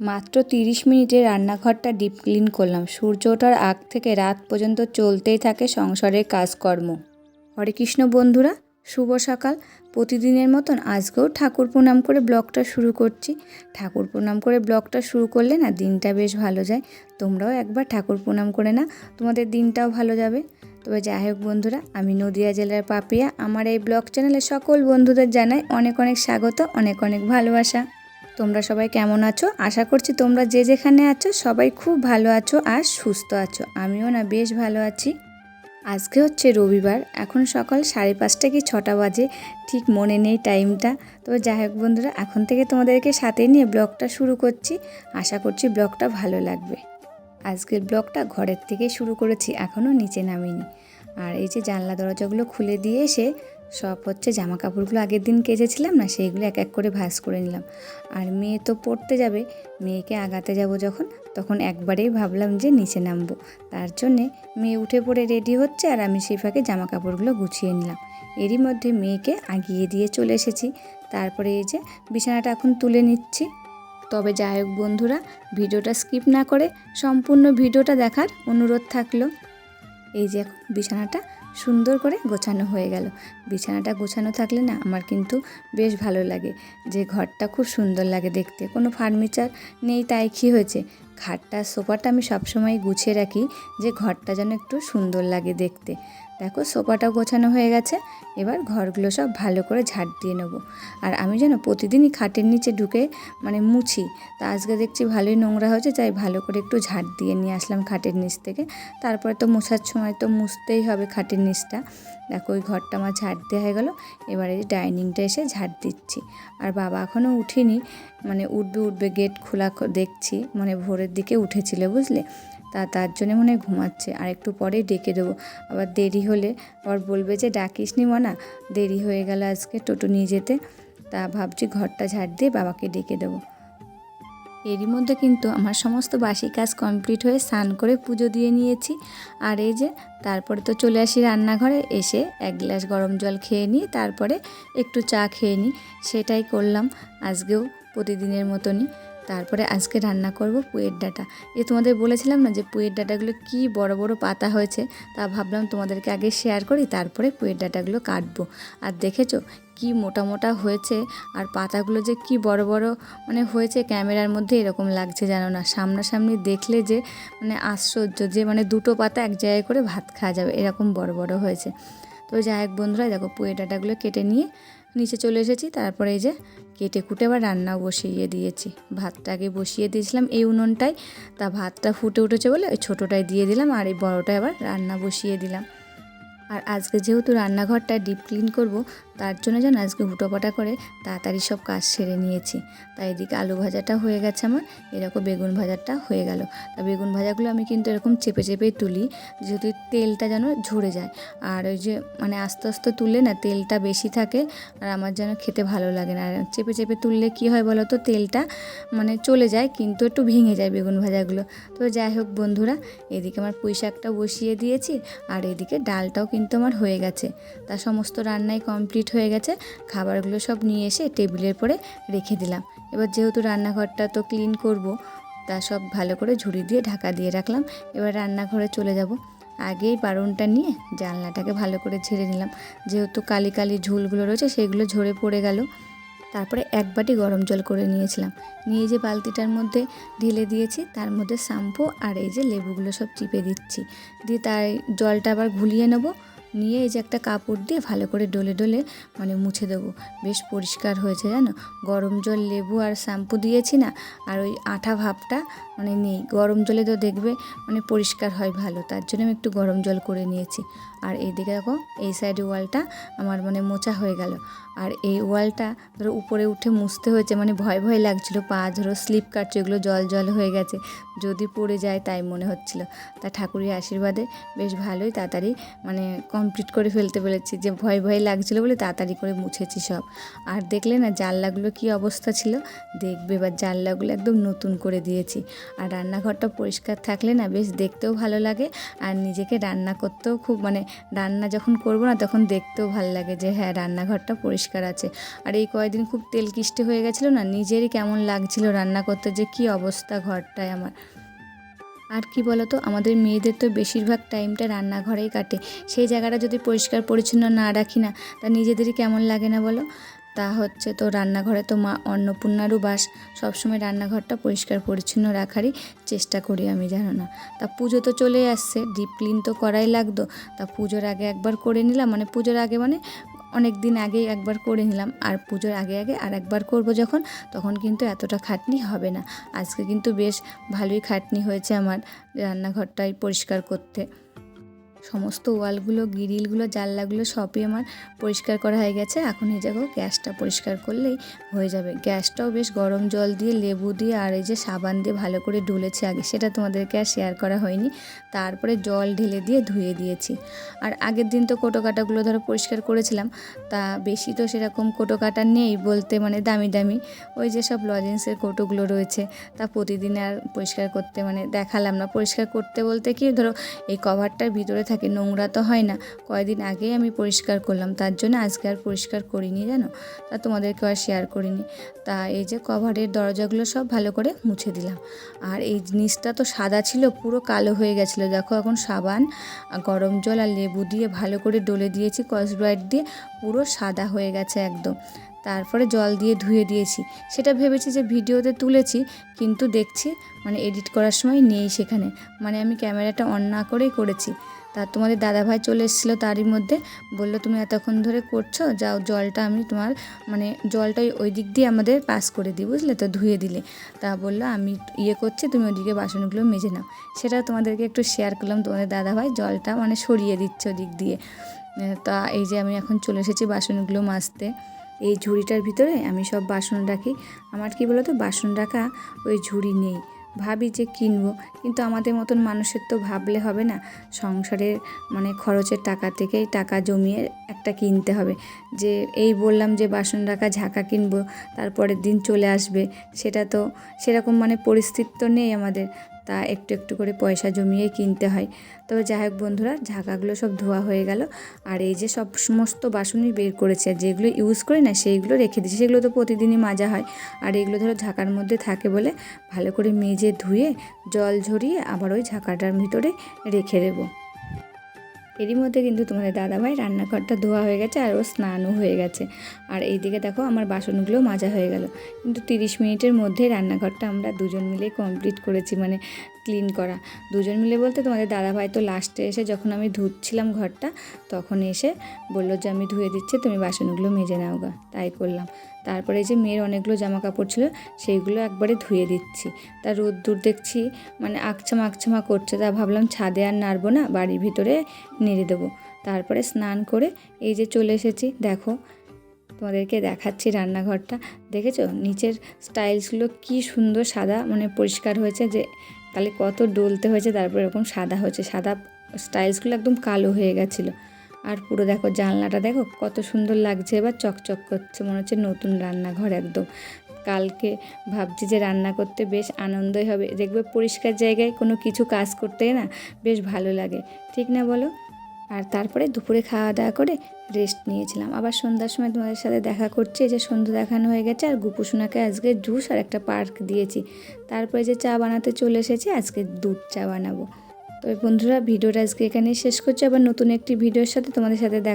মাত্র তিরিশ মিনিটে রান্নাঘরটা ডিপ ক্লিন করলাম। সূর্য ওঠার আগ থেকে রাত পর্যন্ত চলতেই থাকে সংসারের কাজকর্ম। হরে কৃষ্ণ বন্ধুরা শুভ সকাল। প্রতিদিনের মতন আজকেও ঠাকুর প্রণাম করে ব্লগটা শুরু করছি। ঠাকুর প্রণাম করে ব্লগটা শুরু করলে না দিনটা বেশ ভালো যায়। তোমরাও একবার ঠাকুর প্রণাম করে না তোমাদের দিনটাও ভালো যাবে। তবে যাই হোক বন্ধুরা, আমি নদিয়া জেলার পাপিয়া। আমার এই ব্লগ চ্যানেলে সকল বন্ধুদের জানাই অনেক অনেক স্বাগত, অনেক অনেক ভালোবাসা। তোমরা সবাই কেমন আছো? আশা করছি তোমরা যে যেখানে আছো সবাই খুব ভালো আছো আর সুস্থ আছো। আমিও না বেশ ভালো আছি। আজকে হচ্ছে রবিবার, এখন সকাল সাড়ে পাঁচটা কি ছটা বাজে, ঠিক মনে নেই টাইমটা। তো যাই হোক বন্ধুরা, এখন থেকে তোমাদেরকে সাথে নিয়ে ব্লগটা শুরু করছি। আশা করছি ব্লগটা ভালো লাগবে। আজকের ব্লগটা ঘরের থেকে শুরু করেছি, এখনও নিচে নামিনি। আর এই যে জানলা দরজাগুলো খুলে দিয়ে এসে সব হচ্ছে জামা কাপড়গুলো আগের দিন কেচেছিলাম না, সেইগুলো এক এক করে ভাঁজ করে নিলাম। আর মেয়ে তো পড়তে যাবে, মেয়েকে আগাতে যাব যখন তখন একবারেই ভাবলাম যে নিচে নামবো। তার জন্যে মেয়ে উঠে পড়ে রেডি হচ্ছে আর আমি সেই ফাঁকে জামা কাপড়গুলো গুছিয়ে নিলাম। এরই মধ্যে মেয়েকে আগিয়ে দিয়ে চলে এসেছি। তারপরে এই যে বিছানাটা এখন তুলে নিচ্ছি। তবে যাই হোক বন্ধুরা, ভিডিওটা স্কিপ না করে সম্পূর্ণ ভিডিওটা দেখার অনুরোধ থাকল। এই যে এখন বিছানাটা সুন্দর করে গোছানো হয়ে গেল। বিছানাটা গোছানো থাকলে না আমার কিন্তু বেশ ভালো লাগে। যে ঘরটা খুব সুন্দর লাগে দেখতে। কোনো ফার্নিচার নেই তাই কী হয়েছে? খাটটা সোফাটা আমি সবসময় গুছিয়ে রাখি যে ঘরটা যেন একটু সুন্দর লাগে দেখতে। দেখো সোফাটাও গোছানো হয়ে গেছে, এবার ঘরগুলো সব ভালো করে ঝাড় দিয়ে নেব। আর আমি যেন প্রতিদিনই খাটের নিচে ঢুকে মানে মুছি, তা আজকে দেখছি ভালোই নোংরা হয়েছে, তাই ভালো করে একটু ঝাড় দিয়ে নিয়ে আসলাম খাটের নিচ থেকে। তারপরে তো মোছার সময় তো মুছতেই হবে খাটের নিচটা। দেখো ওই ঘরটা আমার ঝাড় দেওয়া হয়ে গেলো, এবারে ডাইনিংটা এসে ঝাড় দিচ্ছি। আর বাবা এখনও উঠিনি মানে উঠবে উঠবে গেট খোলা দেখছি মানে ভোরের দিকে উঠেছিল বুঝলে। তা তার জন্য মনে হয় ঘুমাচ্ছে। আর একটু পরেই ডেকে দেবো। আবার দেরি হলে আবার বলবে যে, ডাকিস নি মনা, দেরি হয়ে গেল আজকে টোটো নিয়ে যেতে। তা ভাবছি ঘরটা ঝাড় দিয়ে বাবাকে ডেকে দেবো। এরই মধ্যে কিন্তু আমার সমস্ত বাসি কাজ কমপ্লিট হয়ে স্নান করে পুজো দিয়ে নিয়েছি। আর এই যে, তারপরে তো চলে আসি রান্নাঘরে, এসে এক গ্লাস গরম জল খেয়ে নিই, তারপরে একটু চা খেয়ে নিই। সেটাই করলাম। আজকেও প্রতিদিনের মতনই। তারপরে আজকে রান্না করব পুয়ের ডাটা। এ তোমাদের বলেছিলাম না যে পুয়ের ডাটাগুলো কি বড় বড় পাতা হয়েছে? তা ভাবলাম তোমাদেরকে আগে শেয়ার করি, তারপরে পুয়ের ডাটাগুলো কাটবো। আর দেখেছ কি মোটা মোটা হয়েছে? আর পাতাগুলো যে কি বড় বড় মানে হয়েছে ক্যামেরার মধ্যে এরকম লাগছে জানো না। সামনাসামনি দেখলে যে মানে আশ্চর্য যে মানে দুটো পাতা এক জায়গায় করে ভাত খাওয়া যাবে, এরকম বড় বড় হয়েছে। তো যাই হোক বন্ধুরা, দেখো পুয়ে ডাটাগুলো কেটে নিয়ে নিচে চলে এসেছি। তারপরে এই যে কেটে কুটে আবার রান্নাও বসিয়ে দিয়েছি। ভাতটাকে বসিয়ে দিয়েছিলাম এই উনুনটাই তা ভাতটা ফুটে উঠেছে বলে ওই ছোটোটাই দিয়ে দিলাম আর এই বড়োটায় আবার রান্না বসিয়ে দিলাম। আর আজকে যেহেতু রান্নাঘরটা ডিপ ক্লিন করব, তার জন্য যেন আজকে হুটোপাটা করে তাড়াতাড়ি সব কাজ সেরে নিয়েছি। তাই এদিকে আলু ভাজাটা হয়ে গেছে আমার, এরকম বেগুন ভাজাটা হয়ে গেল। তা বেগুন ভাজাগুলো আমি কিন্তু এরকম চেপে চেপেই তুলি, যেহেতু তেলটা যেন ঝরে যায়। আর ওই যে মানে আস্তে আস্তে তুললে না তেলটা বেশি থাকে, আর আমার যেন খেতে ভালো লাগে না। আর চেপে চেপে তুললে কি হয় বলো তো, তেলটা মানে চলে যায়, কিন্তু একটু ভেঙে যায় বেগুন ভাজাগুলো। তো যাই হোক বন্ধুরা, এদিকে আমার পুঁই শাকটা বসিয়ে দিয়েছি, আর এদিকে ডালটাও কিন্তু আমার হয়ে গেছে। তা সমস্ত রান্নাই কমপ্লিট হয়ে গেছে। খাবারগুলো সব নিয়ে এসে টেবিলের পরে রেখে দিলাম। এবার যেহেতু রান্নাঘরটা তো ক্লিন করব, তা সব ভালো করে ঝুড়ি দিয়ে ঢাকা দিয়ে রাখলাম। এবার রান্নাঘরে চলে যাব। আগেই বারণটা নিয়ে জানলাটাকে ভালো করে ঝেড়ে নিলাম। যেহেতু কালি কালি ঝুলগুলো রয়েছে, সেগুলো ঝরে পড়ে গেল। তারপরে এক বাটি গরম জল করে নিয়েছিলাম। নিয়ে যে বালতিটার মধ্যে ঢেলে দিয়েছি, তার মধ্যে শ্যাম্পু আর এই যে লেবুগুলো সব চিপে দিচ্ছি। দিয়ে তাই জলটা আবার ঘুলিয়ে নেব। নিয়ে এই যে একটা কাপড় দিয়ে ভালো করে ডলে ডলে মানে মুছে দেবো। বেশ পরিষ্কার হয়েছে জানো? গরম জল, লেবু আর শ্যাম্পু দিয়েছি না, আর ওই আঠা ভাবটা মানে নেই। গরম জলে তো দেখবে মানে পরিষ্কার হয় ভালো, তার জন্য আমি একটু গরম জল করে নিয়েছি। আর এইদিকে দেখো, এই সাইডে ওয়ালটা আমার মানে মোচা হয়ে গেল। আর এই ওয়ালটা ধরো উপরে উঠে মুছতে হয়েছে মানে ভয় ভয় লাগছিল, পা ধরো স্লিপ কাটছে, এগুলো জল জল হয়ে গেছে। যদি পড়ে যায় তাই মনে হচ্ছিল। তা ঠাকুরের আশীর্বাদে বেশ ভালোই তাড়াতাড়ি মানে কমপ্লিট করে ফেলতে পেরেছি, যে ভয় ভয় লাগছিল বলে তাড়াতাড়ি করে মুছেছি সব। আর দেখলে না, জানলাগুলো কি অবস্থা ছিল? দেখবে, এবার জানলাগুলো একদম নতুন করে দিয়েছি। আর রান্নাঘরটা পরিষ্কার থাকলে না বেশ দেখতেও ভালো লাগে। আর নিজেকে রান্না করতেও খুব মানে রান্না যখন করব না তখন দেখতেও ভালো লাগে যে হ্যাঁ রান্নাঘরটা পরিষ্কার আছে। আর এই কয়েকদিন খুব তেল কিষ্টে হয়ে গেছিল না, নিজেরই কেমন লাগছিল রান্না করতে যে কি অবস্থা ঘরটায় আমার। আর কি বলতো, আমাদের মেয়েদের তো বেশিরভাগ টাইমটা রান্নাঘরেই কাটে। সেই জায়গাটা যদি পরিষ্কার পরিচ্ছন্ন না রাখি না, তা নিজেদেরই কেমন লাগে না বলো? তা হচ্ছে তো রান্নাঘরে তো মা অন্নপূর্ণারও বাস। সবসময় রান্নাঘরটা পরিষ্কার, পরিচ্ছন্ন রাখারই চেষ্টা করি আমি, জানো না। তা পুজো তো চলে আসছে, ডিপ ক্লিন তো করাই লাগতো। তা পুজোর আগে একবার করে নিলাম মানে পুজোর আগে মানে অনেক দিন আগেই একবার করে নিলাম। আর পুজোর আগে আগে আর একবার করব যখন, তখন কিন্তু এতটা খাটনি হবে না। আজকে কিন্তু বেশ ভালোই খাটনি হয়েছে আমার রান্নাঘরটাই পরিষ্কার করতে। সমস্ত ওয়ালগুলো, গ্রিলগুলো, জানলাগুলো সবই আমার পরিষ্কার করা হয়ে গেছে। এখন এই জায়গাও গ্যাসটা পরিষ্কার করলেই হয়ে যাবে। গ্যাসটাও বেশ গরম জল দিয়ে, লেবু দিয়ে আর এই যে সাবান দিয়ে ভালো করে ডুলেছে আগে, সেটা তোমাদেরকে আর শেয়ার করা হয়নি। তারপরে জল ঢেলে দিয়ে ধুয়ে দিয়েছি। আর আগের দিন তো কোটো কাটাগুলো ধরো পরিষ্কার করেছিলাম, তা বেশি তো সেরকম কোটো কাটা নেই বলতে মানে দামি দামি। ওই যে সব লজেন্সের কোটোগুলো রয়েছে, তা প্রতিদিন আর পরিষ্কার করতে মানে দেখালাম না। পরিষ্কার করতে বলতে কি ধরো এই কভারটার ভিতরে থাকে, নোংরা তো হয় না। কয়েকদিন আগেই আমি পরিষ্কার করলাম, তার জন্য আজকে আর পরিষ্কার করিনি জানো? তা তোমাদেরকেও আর শেয়ার করিনি। তা এই যে কভারের দরজাগুলো সব ভালো করে মুছে দিলাম। আর এই জিনিসটা তো সাদা ছিল, পুরো কালো হয়ে গেছিল। দেখো এখন সাবান, গরম জল আর লেবু দিয়ে ভালো করে ডলে দিয়েছি কসব্রাইট দিয়ে, পুরো সাদা হয়ে গেছে একদম। তারপরে জল দিয়ে ধুয়ে দিয়েছি। সেটা ভেবেছি যে ভিডিওতে তুলেছি, কিন্তু দেখছি মানে এডিট করার সময় নেই সেখানে। মানে আমি ক্যামেরাটা অন না করেই করেছি। তা তোমাদের দাদাভাই চলে এসেছিল তারই মধ্যে, বলল তুমি এতক্ষণ ধরে করছ, যাও জলটা আমি তোমার মানে জলটা ওই দিক দিয়ে আমাদের পাস করে দিই, বুঝলে? তো ধুয়ে দিলে। তা বলল আমি ইয়ে করছি, তুমি ওদিকে বাসনগুলো মেজে নাও। সেটা তোমাদেরকে একটু শেয়ার করলাম, তোমাদের দাদাভাই জলটা মানে সরিয়ে দিচ্ছে ওদিক দিয়ে। তা এই যে আমি এখন চলে এসেছি বাসনগুলো মাজতে। এই ঝুড়িটার ভিতরে আমি সব বাসন রাখি। আমার কি বলতো? বাসন রাখা ওই ঝুড়ি নেই। ভাবি যে কিনবো, কিন্তু আমাদের মতন মানুষের তো ভাবলে হবে না। সংসারের মানে খরচের টাকা থেকেই টাকা জমিয়ে একটা কিনতে হবে। যে এই বললাম যে বাসন রাখা, ঝাঁকা কিনবো, তারপরের দিন চলে আসবে, সেটা তো সেরকম মানে পরিস্থিতি তো নেই আমাদের। তা একটু একটু করে পয়সা জমিয়ে কিনতে হয়। তো যাই হোক বন্ধুরা, ঝাঁকাগুলো সব ধোয়া হয়ে গেল। আর এই যে সব সমস্ত বাসনই বের করেছে, আর যেগুলো ইউজ করি না সেইগুলো রেখে দিয়েছি। সেগুলো তো প্রতিদিনই মাজা হয়। আর এগুলো ধরো ঝাঁকার মধ্যে থাকে বলে ভালো করে মেজে ধুয়ে জল ঝরিয়ে আবার ওই ঝাঁকাটার ভিতরে রেখে দেবো। এরই মধ্যে কিন্তু তোমাদের দাদাভাই রান্নাঘরটা ধোয়া হয়ে গেছে আর ও স্নানও হয়ে গেছে। আর এইদিকে দেখো আমার বাসনগুলো মাজা হয়ে গেল। কিন্তু তিরিশ মিনিটের মধ্যে রান্নাঘরটা আমরা দুজন মিলে কমপ্লিট করেছি মানে ক্লিন করা। দুজন মিলে বলতে তোমাদের দাদাভাই তো লাস্টে এসে যখন আমি ধুচ্ছিলাম ঘরটা, তখন এসে বলল যে, আমি ধুয়ে দিচ্ছি, তুমি বাসনগুলো মেজে নাও গা। তাই করলাম। তারপরে যে মেয়ের অনেকগুলো জামা কাপড় ছিল, সেইগুলো একবারে ধুয়ে দিচ্ছি। তা রোদ্দুর দেখছি মানে আকছামা আকছামা করছে, তা ভাবলাম ছাদে আর নাড়বো না, বাড়ির ভিতরে নেড়ে দেবো। তারপরে স্নান করে এই যে চলে এসেছি, দেখো, তোমাদেরকে দেখাচ্ছি রান্নাঘরটা। দেখেছ? নিচের স্টাইলসগুলো কি সুন্দর সাদা মানে পরিষ্কার হয়েছে যে, তাহলে কত ডলতে হয়েছে, তারপর এরকম সাদা হয়েছে। সাদা স্টাইলসগুলো একদম কালো হয়ে গেছিল। আর পুরো দেখো জানলাটা দেখো কত সুন্দর লাগছে, এবার চকচক করছে, মনে হচ্ছে নতুন রান্নাঘর একদম। কালকে ভাবছি যে রান্না করতে বেশ আনন্দই হবে, দেখবে পরিষ্কার জায়গায় কোনো কিছু কাজ করতে না বেশ ভালো লাগে, ঠিক না বলো? আর তারপরে দুপুরে খাওয়া দাওয়া করে রেস্ট নিয়েছিলাম, আবার সন্ধ্যার সময় তোমাদের সাথে দেখা করছি যে সন্ধ্যা দেখানো হয়ে গেছে, আর গুপুসোনাকে আজকে জুস আর একটা পার্ক দিয়েছি, তারপরে যে চা বানাতে চলে এসেছি, আজকে দুধ চা বানাবো। তবে বন্ধুরা, ভিডিওটা আজকে এখানেই শেষ করছি। আবার নতুন একটি ভিডিওর সাথে তোমাদের সাথে দেখা